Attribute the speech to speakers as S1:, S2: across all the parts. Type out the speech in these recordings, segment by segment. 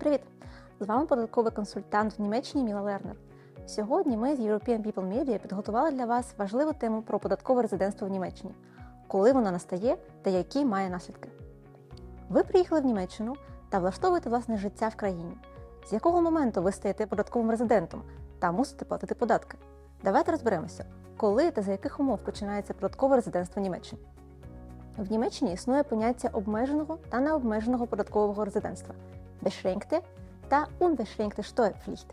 S1: привіт! З вами податковий консультант в Німеччині Міла Лернер. Сьогодні ми з European People Media підготували для вас важливу тему про податкове резидентство в Німеччині, коли воно настає та які має наслідки. Ви приїхали в Німеччину та влаштовуєте власне життя в країні. З якого моменту ви стаєте податковим резидентом та мусите платити податки? Давайте розберемося, коли та за яких умов починається податкове резидентство в Німеччині. В Німеччині існує поняття обмеженого та необмеженого податкового резидентства beschränkte та unbeschränkte Steuerpflicht.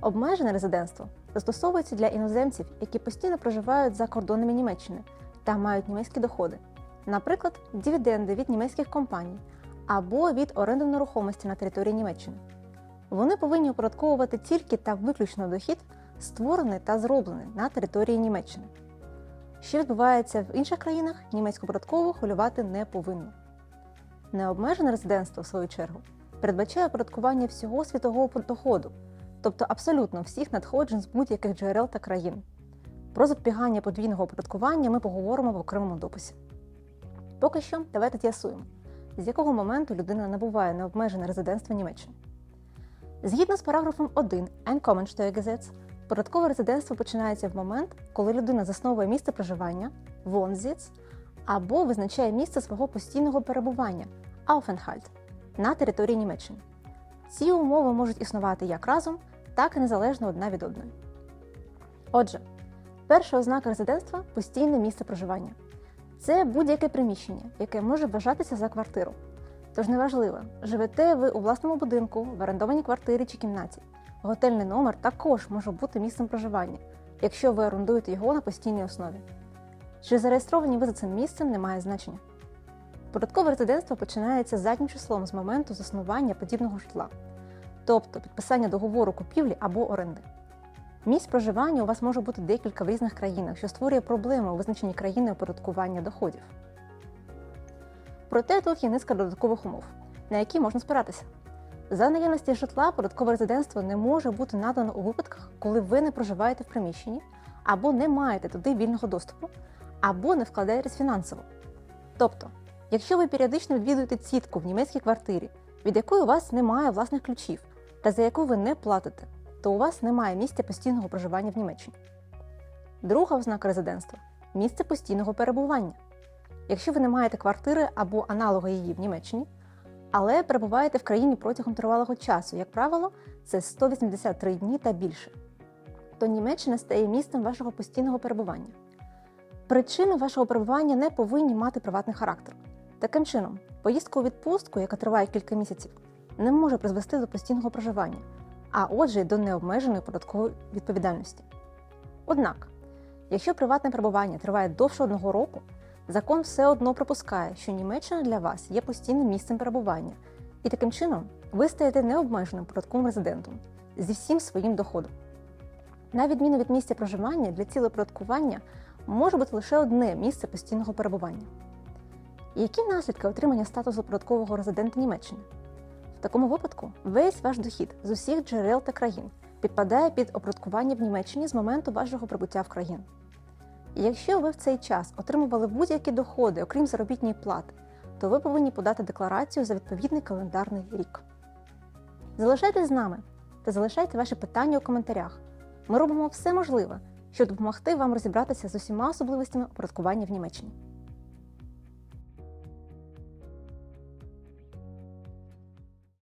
S1: Обмежене резидентство застосовується для іноземців, які постійно проживають за кордонами Німеччини та мають німецькі доходи, наприклад, дивіденди від німецьких компаній або від оренди нерухомості на території Німеччини. Вони повинні оподатковувати тільки та виключно дохід, створений та зроблений на території Німеччини. Що відбувається в інших країнах, німецьку податкову хвилювати не повинно. Необмежене резидентство, в свою чергу, передбачає оподаткування всього світового доходу, тобто абсолютно всіх надходжень з будь-яких джерел та країн. Про запобігання подвійного оподаткування ми поговоримо в окремому дописі. Поки що давайте з'ясуємо, з якого моменту людина набуває необмежене резидентство Німеччини. Згідно з параграфом 1 Einkommensteuergesetz, податкове резидентство починається в момент, коли людина засновує місце проживання Wohnsitz, або визначає місце свого постійного перебування Aufenthalt на території Німеччини. Ці умови можуть існувати як разом, так і незалежно одна від одної. Отже, перша ознака резидентства постійне місце проживання. Це будь-яке приміщення, яке може вважатися за квартиру. Тож неважливо, живете ви у власному будинку, в орендованій квартирі чи кімнаті. Готельний номер також може бути місцем проживання, якщо ви орендуєте його на постійній основі. Чи зареєстровані ви за цим місцем не має значення. Податкове резидентство починається заднім числом з моменту заснування подібного житла, тобто підписання договору купівлі або оренди. Місць проживання у вас може бути декілька в різних країнах, що створює проблеми у визначенні країни оподаткування доходів. Проте тут є низка додаткових умов, на які можна спиратися. За наявності житла податкове резидентство не може бути надано у випадках, коли ви не проживаєте в приміщенні або не маєте туди вільного доступу, або не вкладаєтесь фінансово. Тобто, якщо ви періодично відвідуєте цітку в німецькій квартирі, від якої у вас немає власних ключів, та за яку ви не платите, то у вас немає місця постійного проживання в Німеччині. Друга ознака резидентства місце постійного перебування. Якщо ви не маєте квартири або аналога її в Німеччині, але перебуваєте в країні протягом тривалого часу, як правило, це 183 дні та більше, то Німеччина стає місцем вашого постійного перебування. Причини вашого перебування не повинні мати приватний характер. Таким чином, поїздка у відпустку, яка триває кілька місяців, не може призвести до постійного проживання, а отже, й до необмеженої податкової відповідальності. Однак, якщо приватне перебування триває довше одного року, закон все одно припускає, що Німеччина для вас є постійним місцем перебування, і таким чином ви стаєте необмеженим податковим резидентом зі всім своїм доходом. На відміну від місця проживання для цілого податкування може бути лише одне місце постійного перебування. Які наслідки отримання статусу податкового резидента Німеччини? В такому випадку весь ваш дохід з усіх джерел та країн підпадає під оподаткування в Німеччині з моменту вашого прибуття в країну. Якщо ви в цей час отримували будь-які доходи, окрім заробітної плати, то ви повинні подати декларацію за відповідний календарний рік. Залишайтесь з нами та залишайте ваші питання у коментарях. Ми робимо все можливе, щоб допомогти вам розібратися з усіма особливостями оподаткування в Німеччині.